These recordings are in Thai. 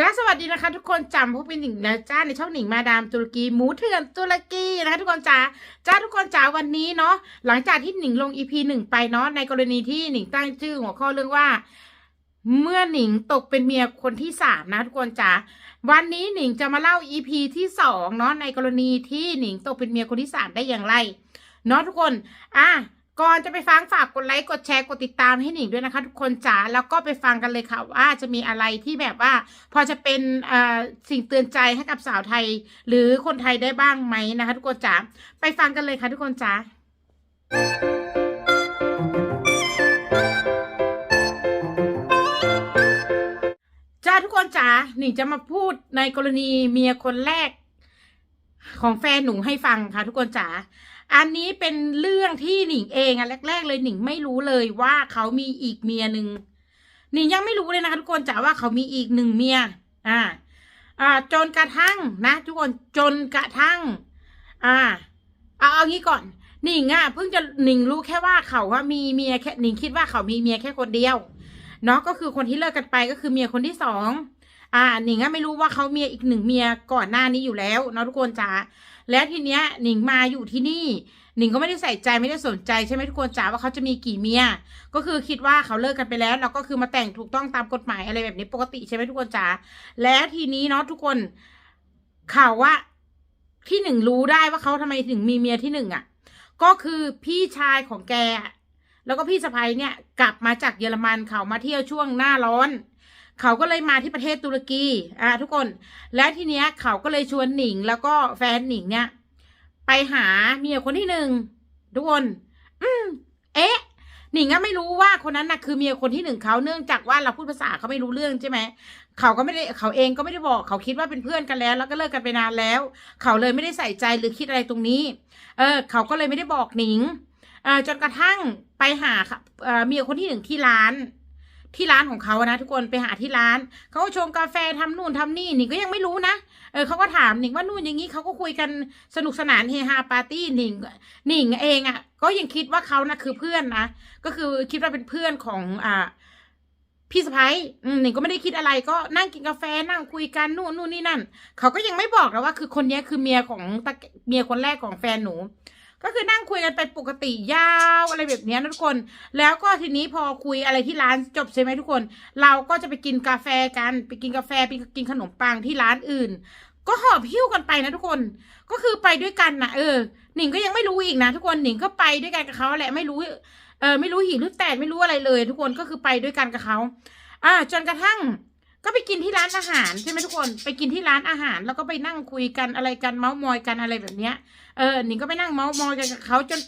จ้าสวัสดีนะคะทุกคนจำพวกเป็นหนิงนะจ้าในช่องหนิงมาดามตุรกีหมูเถื่อนตุรกีนะคะทุกคนจ้าจ้าทุกคนจ้าวันนี้เนาะหลังจากที่หนิงลงอีพีหนึ่งไปเนาะในกรณีที่หนิงตั้งชื่อหัวข้อเรื่องว่า เมื่อหนิงตกเป็นเมียคนที่สามนะทุกคนจ้าวันนี้หนิงจะมาเล่าอีพีที่สองเนาะในกรณีที่หนิงตกเป็นเมียคนที่สามได้อย่างไรเนาะทุกคนอะ ก่อนจะไปฟังฝากกดไลค์กดแชร์กดติดตามให้หนิงด้วยนะคะ ทุกคนจ๋าแล้วก็ไปฟังกันเลยค่ะว่าจะมีอะไรที่แบบว่า พอจะเป็นสิ่งเตือนใจให้กับสาวไทย หรือคนไทยได้บ้างไหมนะคะ ทุกคนจ๋าไปฟังกันเลยค่ะทุกคนจ๋าจ้าทุกคนจ๋าหนิงจะมาพูดในกรณีเมียคนแรก ของแฟนหนูให้ฟังค่ะ ทุกคนจ๋า อันนี้เป็นเรื่องที่หนิงเองอะแรก ๆ เลยหนิงไม่รู้เลยว่าเขามีอีกเมียหนึ่งหนิงยังไม่รู้เลยนะคะทุกคนจ๋าว่าเขามีอีกหนึ่งเมีย อ่า อ่า จนกระทั่งนะ ทุกคนจนกระทั่ง อ่า เอาเอางี้ก่อนหนิงอะเพิ่งจะหนิงรู้แค่ว่าเขาว่ามีเมียแค่หนิงคิดว่าเขามีเมียแค่คนเดียวเนาะก็คือคนที่เลิกกันไปก็คือเมียคนที่สองอ่าหนิงอะไม่รู้ว่าเขาเมียอีกหนึ่งเมียก่อนหน้านี้อยู่แล้วเนาะทุกคนจ๋า แล้วทีเนี้ยหนิงมาอยู่ที่นี่ หนิงก็ไม่ได้ใส่ใจไม่ได้สนใจใช่ไหมทุกคนจ๋าว่าเขาจะมีกี่เมีย ก็คือคิดว่าเขาเลิกกันไปแล้วแล้วก็คือมาแต่งถูกต้องตามกฎหมายอะไรแบบนี้ปกติใช่ไหมทุกคนจ๋าแล้วทีนี้เนาะทุกคนข่าวว่าที่หนึ่งรู้ได้ว่าเขาทำไมถึงมีเมียที่หนึ่งอะ ก็คือพี่ชายของแกแล้วก็พี่สะพ้ยเนี่ย กลับมาจากเยอรมันเขามาเที่ยวช่วงหน้าร้อน เขาก็เลยมาที่ประเทศตุรกีอ่าทุกคน และทีเนี้ยเขาก็เลยชวนหนิงแล้วก็แฟนหนิงเนี่ย ไปหาเมียคนที่หนึ่งทุกคน อืม เอ๊ะหนิงก็ไม่รู้ว่าคนนั้นนะคือเมียคนที่หนึ่งเขาเนื่องจากว่าเราพูดภาษาเขาไม่รู้เรื่องใช่ไหมเขาก็ไม่ได้เขาเองก็ไม่ได้บอกเขาคิดว่าเป็นเพื่อนกันแล้ว แล้วก็เลิกกันไปนานแล้ว เขาเลยไม่ได้ใส่ใจหรือคิดอะไรตรงนี้ เออ เขาก็เลยไม่ได้บอกหนิง เออจนกระทั่งไปหาค่ะเอ่อเมียคนที่หนึ่งที่ร้าน ที่ร้านของเขาอะนะทุกคนไปหาที่ร้านเขาก็ชงกาแฟทำนู่นทำนี่หนิงก็ยังไม่รู้นะเออเขาก็ถามหนิงว่านู่นอย่างนี้เขาก็คุยกันสนุกสนานเฮฮาปาร์ตี้หนิงหนิงเองอะ่ะ ก็ยังคิดว่าเขานะคือเพื่อนนะก็คือคิดว่าเป็นเพื่อนของอ่าพี่สะพ้ายหนิงก็ไม่ได้คิดอะไรก็นั่งกินกาแฟนั่งคุยกันนู่นนู่นนี่นั่นเขาก็ยังไม่บอกนะว่า คือคนนี้คือเมียของตเมียคนแรกของแฟนหนู ก็คือนั่งคุยกันไปปกติยาวอะไรแบบนี้นะทุกคน แล้วก็ทีนี้พอคุยอะไรที่ร้านจบใช่ไหมทุกคน เราก็จะไปกินกาแฟกันไปกินกาแฟไปกินขนมปังที่ร้านอื่น ก็หอบหิ้วกันไปนะทุกคน ก็คือไปด้วยกันนะเออหนิงก็ยังไม่รู้อีกนะทุกคนหนิงก็ไปด้วยกันกับเขาแหละไม่รู้เออไม่รู้หิวหรือแตกไม่รู้อะไรเลย ทุกคนก็คือไปด้วยกันกับเขาอ่าจนกระทั่ง ก็ไปกินที่ร้านอาหารใช่ไหมทุกคนไปกินที่ร้านอาหาร แล้วก็ไปนั่งคุยกันอะไรกันเมาส์มอยกันอะไรแบบเนี้ยเออหนิงก็ไปนั่งเมาส์มอยกันกับเขาจน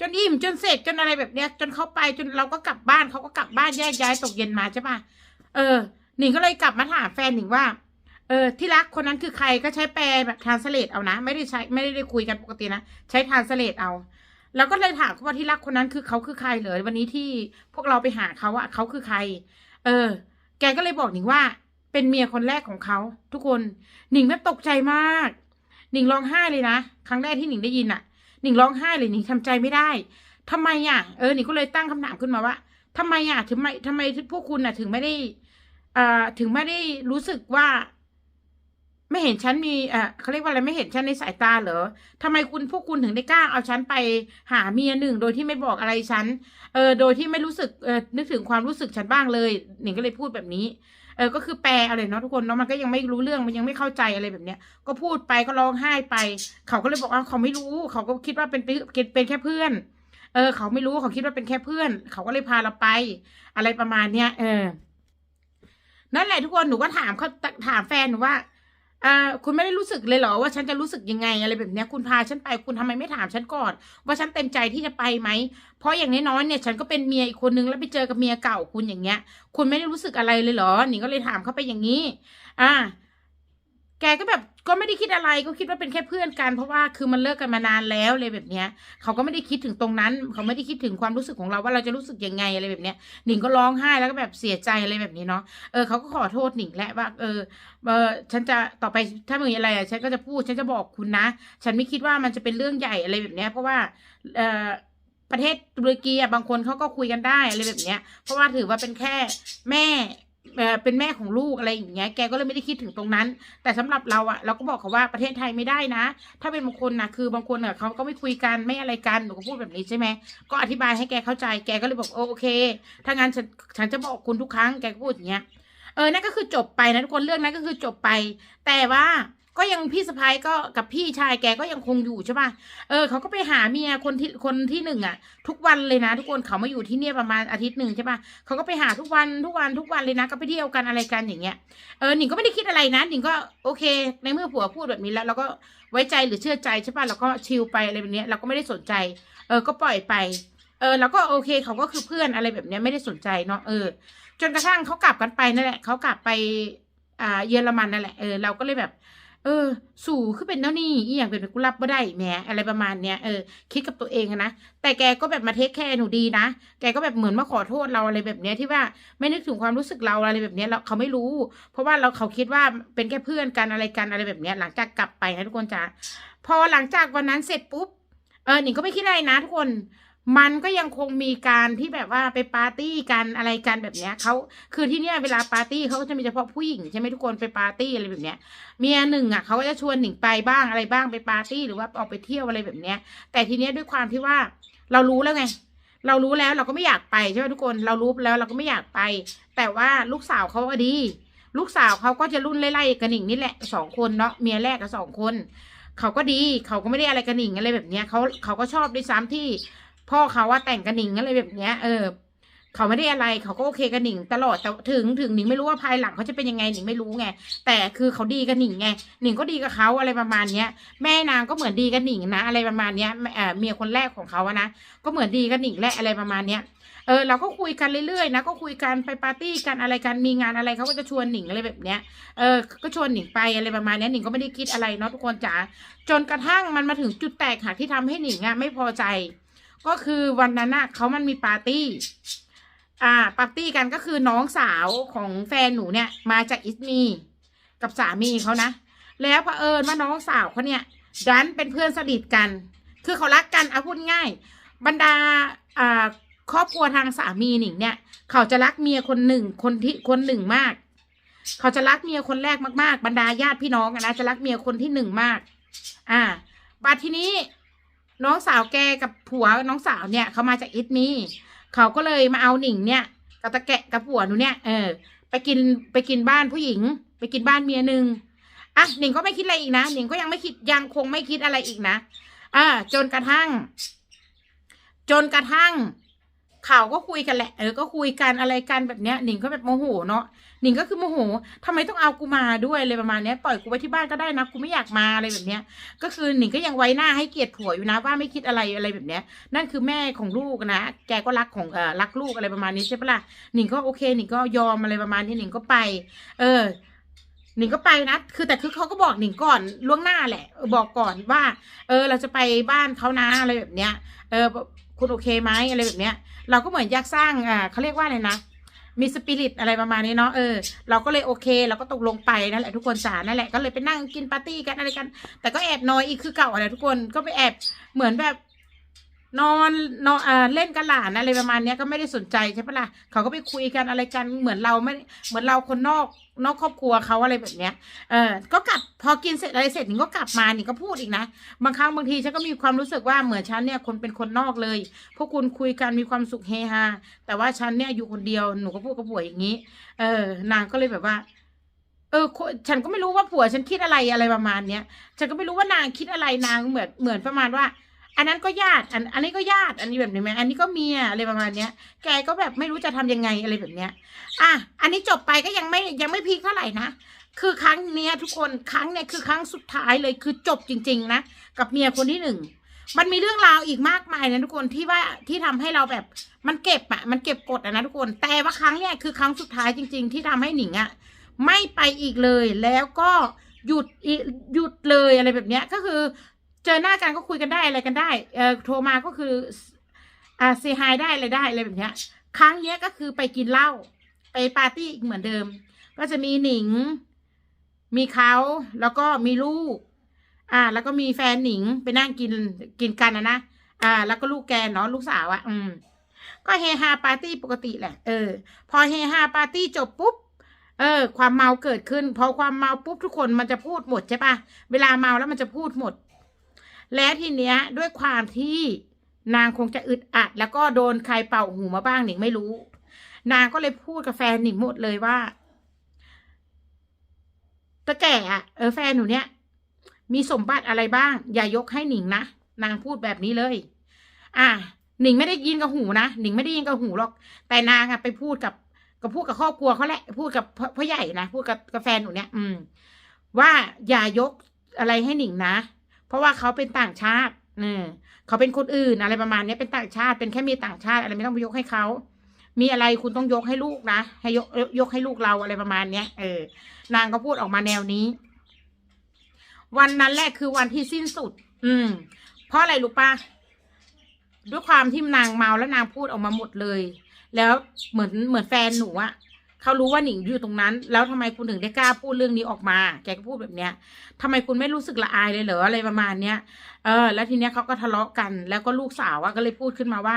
จนอิ่มจนเสร็จจนอะไรแบบเนี้ย จนเขาไปจนเราก็กลับบ้านเขาก็กลับบ้านแยกย้ายตกเย็นมาใช่ปะเออหนิงก็เลยกลับมาถามแฟนหนิงว่าเออที่รักคนนั้นคือใครก็ใช้แปลแบบทานสเลตเอานะ ไม่ได้ใช้ไม่ได้คุยกันปกตินะใช้ทานสเลตเอาแล้วก็เลยถามว่าที่รักคนนั้นคือเขาคือใครเหรอวันนี้ที่พวกเราไปหาเขาอะเขาคือใคร เออ แกก็เลยบอกหนิงว่า เป็นเมียคนแรกของเขาทุกคนหนิงแบบตกใจมาก หนิงร้องไห้เลยนะ ครั้งแรกที่หนิงได้ยินอะหนิงร้องไห้เลยหนิงทำใจไม่ได้ทำไมอะเออหนิงก็เลยตั้งคำถามขึ้นมาว่าทำไมอะถึงไม่ทำไมพวกคุณอะถึงไม่ได้เอ่อถึงไม่ได้รู้สึกว่า ไม่เห็นฉันมีเอ่อเขาเรียกว่าอะไรไม่เห็นฉันในสายตาเหรอทำไมคุณพวกคุณถึงได้กล้าเอาฉันไปหาเมียหนึ่งโดยที่ไม่บอกอะไรฉัน เออโดยที่ไม่รู้สึกเออนึกถึงความรู้สึกฉันบ้างเลย หนิงก็เลยพูดแบบนี้ เออก็คือแปลอะไรเนาะทุกคนเนาะมันก็ยังไม่รู้เรื่องมันยังไม่เข้าใจอะไรแบบเนี้ย ก็พูดไปก็ร้องไห้ไป เขาก็เลยบอกว่าเขาไม่รู้ เขาก็คิดว่าเป็นเป็นเป็นแค่เพื่อน เออ เขาไม่รู้เขาคิดว่าเป็นแค่เพื่อน เขาก็เลยพาเราไป อะไรประมาณเนี้ยเออนั่นแหละทุกคนหนูก็ถามเขาถามแฟนหนูว่า อ่าคุณไม่ได้รู้สึกเลยเหรอว่าฉันจะรู้สึกยังไงอะไรแบบนี้คุณพาฉันไปคุณทำไมไม่ถามฉันก่อน ว่าฉันเต็มใจที่จะไปไหม เพราะอย่างน้อยๆเนี่ย ฉันก็เป็นเมียอีกคนนึงแล้วไปเจอกับเมียเก่าคุณอย่างเงี้ย คุณไม่ได้รู้สึกอะไรเลยเหรอหนิงก็เลยถามเขาไปอย่างนี้ อ่า แกก็แบบ ก็ไม่ได้คิดอะไรก็คิดว่าเป็นแค่เพื่อนกัน เพราะว่าคือมันเลิกกันมานานแล้วเลยแบบเนี้ยเขาก็ไม่ได้คิดถึงตรงนั้น เขาไม่ได้คิดถึงความรู้สึกของเราว่าเราจะรู้สึกยังไงอะไรแบบเนี้ยหนิงก็ร้องไห้แล้วก็แบบเสียใจอะไรแบบนี้เนาะเออเขาก็ขอโทษหนิงแหละว่าเออเออฉันจะต่อไปถ้ามีอะไรอะฉันก็จะพูดฉันจะบอกคุณนะ ฉันไม่คิดว่ามันจะเป็นเรื่องใหญ่อะไรแบบเนี้ยเพราะว่าเออประเทศตุรกีอะบางคนเขาก็คุยกันได้อะไรแบบเนี้ยเพราะว่าถือว่าเป็นแค่แม่ เออเป็นแม่ของลูกอะไรอย่างเงี้ย แกก็เลยไม่ได้คิดถึงตรงนั้น แต่สำหรับเราอะเราก็บอกเขาว่าประเทศไทยไม่ได้นะ ถ้าเป็นบางคนนะคือบางคนเนี่ยเขาก็ไม่คุยกันไม่อะไรกัน หนูก็พูดแบบนี้ใช่ไหม ก็อธิบายให้แกเข้าใจ แกก็เลยบอกโอโอเค ถ้างั้นฉันฉันจะบอกคุณทุกครั้ง แกก็พูดอย่างเงี้ย เออ นั่นก็คือจบไปนะทุกคน เรื่องนั้นก็คือจบไป แต่ว่า ก็ยังพี่สะพ้ายก็กับพี่ชายแกก็ยังคงอยู่ใช่ป่ะ เออเขาก็ไปหาเมียคนที่คนที่หนึ่งอะทุกวันเลยนะ ทุกคนเขามาอยู่ที่เนี่ยประมาณอาทิตย์หนึ่งใช่ป่ะเขาก็ไปหาทุกวันทุกวันทุกวันเลยนะ ก็ไปเที่ยวกันอะไรกันอย่างเงี้ย เออหนิงก็ไม่ได้คิดอะไรนะหนิงก็โอเค ในเมื่อผัวพูดแบบนี้แล้วเราก็ไว้ใจหรือเชื่อใจใช่ป่ะเราก็ชิลไปอะไรแบบเนี้ยเราก็ไม่ได้สนใจ เออก็ปล่อยไป เออแล้วก็โอเคเขาก็คือเพื่อนอะไรแบบเนี้ยไม่ได้สนใจเนาะเออ จนกระทั่งเขากลับกันไปนั่นแหละเขากลับไปอ่าเยอรมันนั่นแหละเออเราก็เลยแบบ เออ สู่คือเป็นเท่านี้อีอย่างเป็นกูรับบ่ได้แหมอะไรประมาณเนี้ยเออคิดกับตัวเองนะแต่แกก็แบบมาเทคแคร์หนูดีนะแกก็แบบเหมือนมาขอโทษเราอะไรแบบเนี้ยที่ว่าไม่นึกถึงความรู้สึกเราอะไรแบบเนี้ยเราเขาไม่รู้ เพราะว่าเราเขาคิดว่าเป็นแค่เพื่อนกันอะไรกันอะไรแบบเนี้ยหลังจากกลับไปนะทุกคนจ้าพอหลังจากวันนั้นเสร็จปุ๊บเออหนิงก็ไม่คิดอะไรนะทุกคน มันก็ยังคงมีการที่แบบว่าไปปาร์ตี้กันอะไรกันแบบเนี้ยเขาคือที่เนี่ยเวลาปาร์ตี้เขาก็จะมีเฉพาะผู้หญิงใช่ไหมทุกคนไปปาร์ตี้อะไรแบบเนี้ย เมียหนึ่งอะเขาก็จะชวนหนิงไปบ้างอะไรบ้างไปปาร์ตี้หรือว่าออกไปเที่ยวอะไรแบบเนี้ย แต่ทีเนี้ยด้วยความที่ว่าเรารู้แล้วไง เรารู้แล้วเราก็ไม่อยากไปใช่ไหมทุกคนเรารู้แล้วเราก็ไม่อยากไป แต่ว่าลูกสาวเขาก็ดี ลูกสาวเขาก็จะรุ่นไล่ๆกับหนิงนี่แหละสองคนเนาะเมียแรกกับสองคนเขาก็ดีเขาก็ไม่ได้อะไรกับหนิงอะไรแบบเนี้ยเขาเขาก็ชอบด้วยซ้ำที่ พ่อเขาว่าแต่งกับหนิงอะไรแบบเนี้ย เออเขาไม่ได้อะไรเขาก็โอเคกับหนิงตลอดแต่ถึงถึงหนิงไม่รู้ว่าภายหลังเขาจะเป็นยังไงหนิงไม่รู้ไง แต่คือเขาดีกับหนิงไงหนิงก็ดีกับเขาอะไรประมาณเนี้ย แม่นางก็เหมือนดีกับหนิงนะอะไรประมาณเนี้ยเออเมียคนแรกของเขาอะนะก็เหมือนดีกับหนิงแหละอะไรประมาณเนี้ยเออเราก็คุยกันเรื่อยๆนะก็คุยกันไปปาร์ตี้กันอะไรกันมีงานอะไรเขาก็จะชวนหนิงอะไรแบบเนี้ยเออก็ชวนหนิงไปอะไรประมาณเนี้ยหนิงก็ไม่ได้คิดอะไรเนาะทุกคนจ๋าจนกระทั่งมันมาถึงจุดแตกหักที่ทำให้หนิงอะไม่พอใจ ก็คือวันนั้นน่ะเขามันมีปาร์ตี้ อ่า ปาร์ตี้กันก็คือน้องสาวของแฟนหนูเนี่ย มาจากอิสมีกับสามีเขานะ แล้วเผอิญว่าน้องสาวเขาเนี่ยดันเป็นเพื่อนสนิทกัน คือเขารักกันเอาพูดง่าย บรรดาอ่าครอบครัวทางสามีหนิงเนี่ย เขาจะรักเมียคนหนึ่งคนที่คนหนึ่งมาก เขาจะรักเมียคนแรกมากๆ บรรดาญาติพี่น้องนะจะรักเมียคนที่หนึ่งมาก อ่าบัดทีนี้ น้องสาวแกกับผัวน้องสาวเนี่ยเขามาจากอิตมีเขาก็เลยมาเอาหนิงเนี่ยกับตะแกะกับผัวหนูเนี่ยเออไปกินไปกินบ้านผู้หญิง ไปกินบ้านเมียหนึ่งอะหนิงก็ไม่คิดอะไรอีกนะหนิงก็ยังไม่คิดยังคงไม่คิดอะไรอีกนะอ่าจนกระทั่ง จนกระทั่งเขาก็คุยกันแหละ เออ ก็คุยกันอะไรกันแบบเนี้ยหนิงก็แบบโมโหเนาะ หนิงก็คือโมโหทำไมต้องเอากูมาด้วยอะไรประมาณเนี้ยปล่อยกูไว้ที่บ้านก็ได้นะกูไม่อยากมาอะไรแบบเนี้ย ก็คือหนิงก็ยังไว้หน้าให้เกียรติผัวอยู่นะว่าไม่คิดอะไรอะไรแบบเนี้ย นั่นคือแม่ของลูกนะแกก็รักของเอ่อรักลูกอะไรประมาณนี้ใช่ปะล่ะหนิงก็โอเคหนิงก็ยอมอะไรประมาณนี้หนิงก็ไป เออหนิงก็ไปนะ คือแต่คือเขาก็บอกหนิงก่อนล่วงหน้าแหละ บอกก่อนว่า เออ เราจะไปบ้านเขานะอะไรแบบเนี้ย เออ คุณโอเคไหมอะไรแบบเนี้ย เราก็เหมือนอยากสร้าง อ่าเขาเรียกว่าอะไรนะ มีสปิริตอะไรประมาณนี้เนาะเออเราก็เลยโอเคเราก็ตกลงไปนั่นแหละทุกคนจ๋านั่นแหละก็เลยไปนั่งกินปาร์ตี้กันอะไรกัน แต่ก็แอบนอยอีกคือเก่าอะไรทุกคนก็ไปแอบเหมือนแบบ นอนนอนอ่าเล่นกับหลานอะไรประมาณเนี้ยก็ไม่ได้สนใจใช่ปะล่ะเขาก็ไปคุยกันอะไรกันเหมือนเราไม่เหมือนเราคนนอกนอกครอบครัวเขาอะไรแบบเนี้ย เออก็กลับพอกินเสร็จอะไรเสร็จหนิงก็กลับมาหนิงก็พูดอีกนะบางครั้งบางทีฉันก็มีความรู้สึกว่าเหมือนฉันเนี่ยคนเป็นคนนอกเลย พวกคุณคุยกันมีความสุขเฮฮาแต่ว่าฉันเนี่ยอยู่คนเดียวหนูก็พูดกับผัวอย่างนี้ เออนางก็เลยแบบว่าเออฉันก็ไม่รู้ว่าผัวฉันคิดอะไรอะไรประมาณเนี้ย ฉันก็ไม่รู้ว่านางคิดอะไรนางเหมือนเหมือนประมาณว่า อันนั้นก็ญาติอันอันนี้ก็ญาติอันนี้แบบนี้ไหมอันนี้ก็เมียอะไรประมาณเนี้ย แกก็แบบไม่รู้จะทำยังไงอะไรแบบเนี้ย อะอันนี้จบไปก็ยังไม่ยังไม่พีคเท่าไหร่นะคือครั้งเนี้ยทุกคนครั้งเนี้ยคือครั้งสุดท้ายเลยคือจบจริง ๆ นะกับเมียคนที่หนึ่งมันมีเรื่องราวอีกมากมายนะทุกคนที่ว่าที่ทำให้เราแบบมันเก็บอะมันเก็บกดอะนะทุกคน แต่ว่าครั้งเนี้ยคือครั้งสุดท้ายจริง ๆ ที่ทำให้หนิงอะไม่ไปอีกเลยแล้วก็หยุดหยุดเลยอะไรแบบเนี้ยก็คือ เจอหน้ากันก็คุยกันได้อะไรกันได้เออโทรมาก็คืออ่าเซฮายได้อะไรได้อะไรแบบเนี้ย ครั้งเนี้ยก็คือไปกินเหล้าไปปาร์ตี้อีกเหมือนเดิม ก็จะมีหนิง มีเขาแล้วก็มีลูก อ่า แล้วก็มีแฟนหนิงไปนั่งกินกินกันนะนะอ่า แล้วก็ลูกแกเนาะลูกสาวอะอืม ก็เฮฮาปาร์ตี้ปกติแหละ เออ พอเฮฮาปาร์ตี้จบปุ๊บเออ ความเมาเกิดขึ้น พอความเมาปุ๊บทุกคนมันจะพูดหมดใช่ปะเวลาเมาแล้วมันจะพูดหมด และทีเนี้ยด้วยความที่นางคงจะอึดอัด แล้วก็โดนใครเป่าหูมาบ้างหนิงไม่รู้ นางก็เลยพูดกับแฟนหนิงหมดเลยว่าตะแก่อะเออแฟนหนูเนี้ยมีสมบัติอะไรบ้าง อย่ายกให้หนิงนะนางพูดแบบนี้เลย อะหนิงไม่ได้ยินกับหูนะหนิงไม่ได้ยินกับหูหรอก แต่นางอะไปพูดกับกับพูดกับครอบครัวเขาแหละ พูดกับพ่อใหญ่นะพูดกับกแฟนหนูเนี้ยอืม ว่าอย่ายกอะไรให้หนิงนะ เพราะว่าเขาเป็นต่างชาติเออเขาเป็นคนอื่นอะไรประมาณนี้เป็นต่างชาติเป็นแค่มีต่างชาติอะไรไม่ต้องไปยกให้เขามีอะไรคุณต้องยกให้ลูกนะให้ยกยกให้ลูกเราอะไรประมาณเนี้ยเออนางก็พูดออกมาแนวนี้ วันนั้นแหละคือวันที่สิ้นสุด อืม เพราะอะไรรู้ปะด้วยความที่นางเมาแล้วนางพูดออกมาหมดเลย แล้วเหมือนเหมือนแฟนหนูอะ เขารู้ว่าหนิงอยู่ตรงนั้น แล้วทำไมคุณถึงได้กล้าพูดเรื่องนี้ออกมา แกก็พูดแบบเนี้ยทำไมคุณไม่รู้สึกละอายเลยเหรออะไรประมาณเนี้ยเออ แล้วทีเนี้ยเขาก็ทะเลาะกัน แล้วก็ลูกสาวอะก็เลยพูดขึ้นมาว่า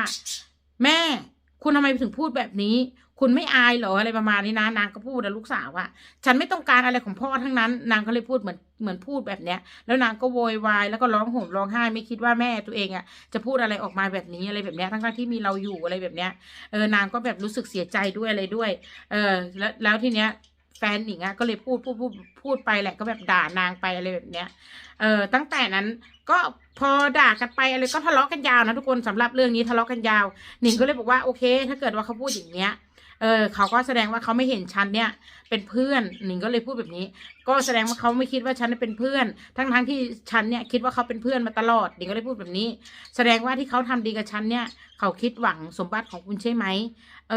แม่ คุณทำไมถึงพูดแบบนี้ คุณไม่อายเหรออะไรประมาณนี้นะ นางก็พูดนะลูกสาวว่า ฉันไม่ต้องการอะไรของพ่อทั้งนั้น นางก็เลยพูดเหมือนเหมือนพูดแบบเนี้ย แล้วนางก็โวยวายแล้วก็ร้องห่มร้องไห้ไม่คิดว่าแม่ตัวเองอะจะพูดอะไรออกมาแบบนี้อะไรแบบเนี้ยทั้งๆที่มีเราอยู่อะไรแบบเนี้ยเออนางก็แบบรู้สึกเสียใจด้วยอะไรด้วย เออแล้วแล้วทีเนี้ยแฟนหนิงอะก็เลยพูดพูดพูดพูดไปแหละก็แบบด่านางไปอะไรแบบเนี้ย เออตั้งแต่นั้นก็พอด่ากันไปอะไรก็ทะเลาะกันยาวนะทุกคนสำหรับเรื่องนี้ทะเลาะกันยาวหนิงก็เลยบอกว่าโอเค ถ้าเกิดว่าเขาพูดอย่างเนี้ย เออเขาก็แสดงว่าเขาไม่เห็นฉันเนี่ย เป็นเพื่อนหนิงก็เลยพูดแบบนี้ ก็แสดงว่าเขาไม่คิดว่าฉันเป็นเพื่อน ทั้งทั้งๆที่ฉันเนี่ยคิดว่าเขาเป็นเพื่อนมาตลอดหนิงก็เลยพูดแบบนี้ แสดงว่าที่เขาทำดีกับฉันเนี่ยเขาคิดหวังสมบัติของคุณใช่ไหมเออ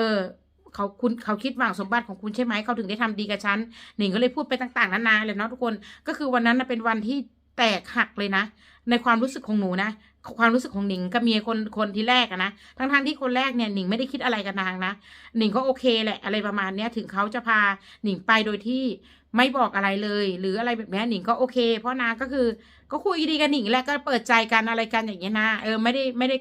เขาคุณเขาคิดหวังสมบัติของคุณใช่ไหมเขาถึงได้ทำดีกับฉันหนิงก็เลยพูดไปต่างๆนานาเลยเนาะทุกคนก็คือวันนั้นเป็นวันที่แตกหักเลยนะ ในความรู้สึกของหนูนะ ความรู้สึกของหนิงกับเมียคนคนที่แรกอะนะทั้งๆทที่คนแรกเนี่ยหนิงไม่ได้คิดอะไรกับนางนะหนิงก็โอเคแหละอะไรประมาณเนี้ยถึงเขาจะพาหนิงไปโดยที่ไม่บอกอะไรเลย หรืออะไรแบบนี้หนิงก็โอเค เพราะนางก็คือก็คุยดีกับหนิงแหละก็เปิดใจกันอะไรกันอย่างเงี้ยนะเออไม่ได้ไม่ได้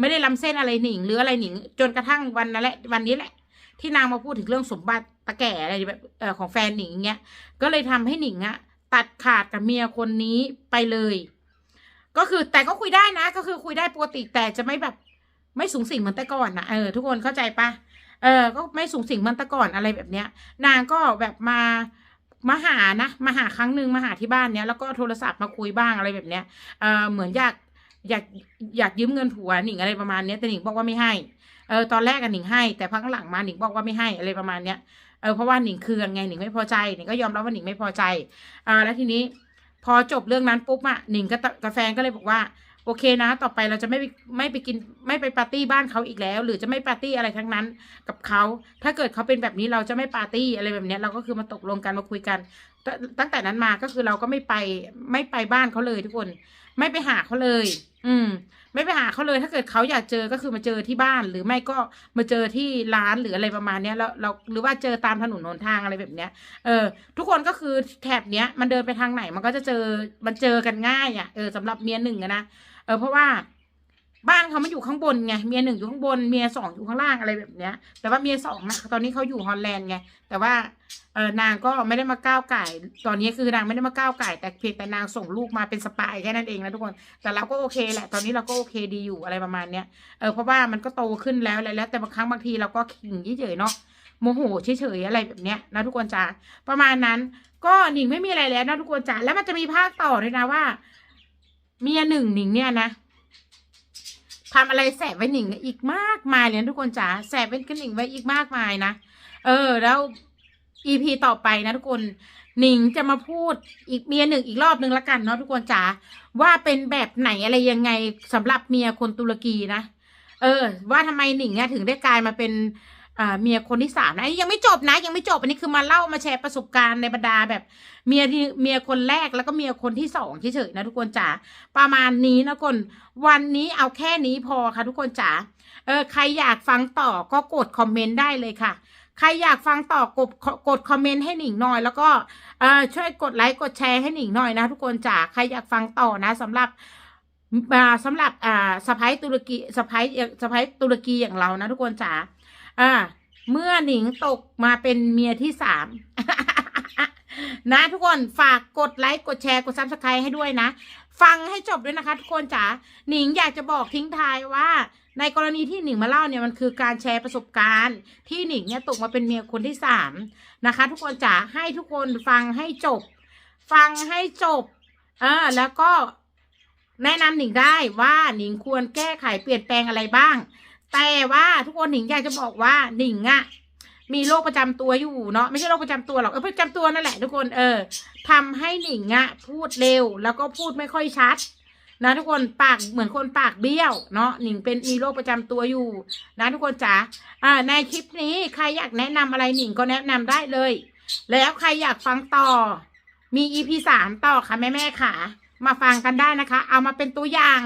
ไม่ได้ล้ำเส้นอะไรหนิงหรืออะไรหนิง จนกระทั่งวันนั้นแหละวันนี้แหละ ที่นางมาพูดถึงเรื่องสมบัติตะแก่อะไรแบบเออของแฟนหนิงเงี้ยก็เลยทำให้หนิงอะตัดขาดกับเมียคนนี้ไปเลย ก็คือแต่ก็คุยได้นะ ก็คือคุยได้ปกติแต่จะไม่แบบ ไม่สูงสิงเหมือนแต่ก่อนนะเออทุกคนเข้าใจปะเออ ก็ไม่สูงสิงเหมือนแต่ก่อนอะไรแบบเนี้ย นางก็แบบมามาหานะมาหาครั้งหนึ่งมาหาที่บ้านเนี้ยแล้วก็โทรศัพท์มาคุยบ้างอะไรแบบเนี้ยเออเหมือนอยากอยากอยากยืมเงินผัวหนิงอะไรประมาณเนี้ยแต่หนิงบอกว่าไม่ให้เออตอนแรกอะหนิงให้ แต่พักหลังมาหนิงบอกว่าไม่ให้อะไรประมาณเนี้ยเออเพราะว่าหนิงเคืองไงหนิงไม่พอใจหนิงก็ยอมรับว่าหนิงไม่พอใจอ่าแล้วทีนี้ พอจบเรื่องนั้นปุ๊บอะหนิงกับกาแฟก็เลยบอกว่า โอเคนะ ต่อไปเราจะไม่ไม่ไปกินไม่ไปปาร์ตี้บ้านเขาอีกแล้ว หรือจะไม่ปาร์ตี้อะไรทั้งนั้น กับเขาถ้าเกิดเขาเป็นแบบนี้เราจะไม่ปาร์ตี้อะไรแบบเนี้ยเราก็คือมาตกลงกันมาคุยกัน ตั้งแต่นั้นมาก็คือเราก็ไม่ไปไม่ไปบ้านเขาเลยทุกคน ไม่ไปหาเขาเลย อืม ไม่ไปหาเขาเลย ถ้าเกิดเขาอยากเจอก็คือมาเจอที่บ้าน หรือไม่ก็มาเจอที่ร้านหรืออะไรประมาณเนี้ยแล้วเราหรือว่าเจอตามถนนหนทางอะไรแบบเนี้ย เออ ทุกคนก็คือแถบเนี้ย มันเดินไปทางไหนมันก็จะเจอมันเจอกันง่ายอะเออสำหรับเมียหนึ่งนะเออเพราะว่า บ้านเขาไม่อยู่ข้างบนไงเมียหนึ่งอยู่ข้างบนเมียสองอยู่ข้างล่างอะไรแบบเนี้ย แต่ว่าเมียสองนะตอนนี้เขาอยู่ฮอลแลนด์ไงแต่ว่าเออนางก็ไม่ได้มาก้าวไก่ ตอนนี้คือนางไม่ได้มาก้าวไก่ แต่เพียงแต่นางส่งลูกมาเป็นสปายแค่นั้นเองนะทุกคน แต่เราก็โอเคแหละ ตอนนี้เราก็โอเคดีอยู่อะไรประมาณเนี้ยเออเพราะว่ามันก็โตขึ้นแล้วแล้ว แต่บางครั้งบางทีเราก็ขิงเฉยๆเนาะโมโหเฉยๆอะไรแบบเนี้ยนะทุกคนจ๋าประมาณนั้น ก็หนิงไม่มีอะไรแล้วนะทุกคนจ๋าแล้วมันจะมีภาคต่อด้วยนะว่า เมียหนึ่งหนิงเนี่ยนะ ทำอะไรแสบไว้หนิงอีกมากมายเลยทุกคนจ๋าแสบไว้กันหนิงไว้อีกมากมายนะเออ แล้วอีพีต่อไปนะทุกคนหนิงจะมาพูดอีกเมียหนึ่งอีกรอบหนึ่งละกันเนาะทุกคนจ๋าว่าเป็นแบบไหนอะไรยังไงสำหรับเมียคนตุรกีนะเออ ว่าทำไมหนิงเนี่ยถึงได้กลายมาเป็น อ่าเมียคนที่สามนะอันนี้ยังไม่จบนะยังไม่จบอันนี้คือมาเล่ามาแชร์ประสบการณ์ในบรรดาแบบ เมียที่เมียคนแรกแล้วก็เมียคนที่สองเฉยๆนะทุกคนจ๋าประมาณนี้นะคนวันนี้เอาแค่นี้พอค่ะทุกคนจ๋าเออใครอยากฟังต่อก็กดคอมเมนต์ได้เลยค่ะ ใครอยากฟังต่อกดกดคอมเมนต์ให้หนิงหน่อย แล้วก็เออช่วยกดไลค์กดแชร์ให้หนิงหน่อยนะทุกคนจ๋าใครอยากฟังต่อนะสำหรับอ่าสำหรับอ่าสะพ้ายตุรกีสะพ้ายสะพ้ายตุรกีอย่างเรานะทุกคนจ๋า อ่า เมื่อหนิงตกมาเป็นเมียที่สามนะทุกคนฝากกดไลค์กดแชร์กดซับสไครต์ให้ด้วยนะ ฟังให้จบด้วยนะคะ ทุกคนจ๋าหนิงอยากจะบอกทิ้งท้ายว่า ในกรณีที่หนิงมาเล่าเนี่ยมันคือการแชร์ประสบการณ์ ที่หนิงเนี่ยตกมาเป็นเมียคนที่สามนะคะ ทุกคนจ๋าให้ทุกคนฟังให้จบ ฟังให้จบเออแล้วก็แนะนำหนิงได้ว่าหนิงควรแก้ไขเปลี่ยนแปลงอะไรบ้าง แต่ว่าทุกคนหนิงอยากจะบอกว่าหนิงอะมีโรคประจำตัวอยู่เนาะไม่ใช่โรคประจำตัวหรอกเออประจำตัวนั่นแหละทุกคนเออทำให้หนิงอะพูดเร็วแล้วก็พูดไม่ค่อยชัด นะ ทุกคนปากเหมือนคนปากเบี้ยวเนาะหนิงเป็นมีโรคประจำตัวอยู่ นะทุกคนจ๋าอ่าในคลิปนี้ใครอยากแนะนำอะไรหนิงก็แนะนำได้เลย แล้วใครอยากฟังต่อ มี EP สามต่อค่ะแม่แม่ค่ะ มาฟังกันได้นะคะ เอามาเป็นตัวอย่าง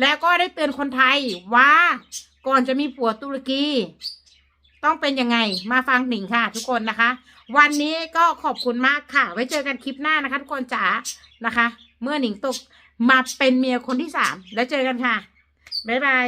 แล้วก็ได้เตือนคนไทยว่า ก่อนจะมีผัวตุรกี ต้องเป็นยังไง มาฟังหนิงค่ะ ทุกคนนะคะ วันนี้ก็ขอบคุณมากค่ะ ไว้เจอกันคลิปหน้านะคะ ทุกคนจ๋านะคะ เมื่อหนิงตกมาเป็นเมียคนที่สามแล้วเจอกันค่ะบ๊ายบาย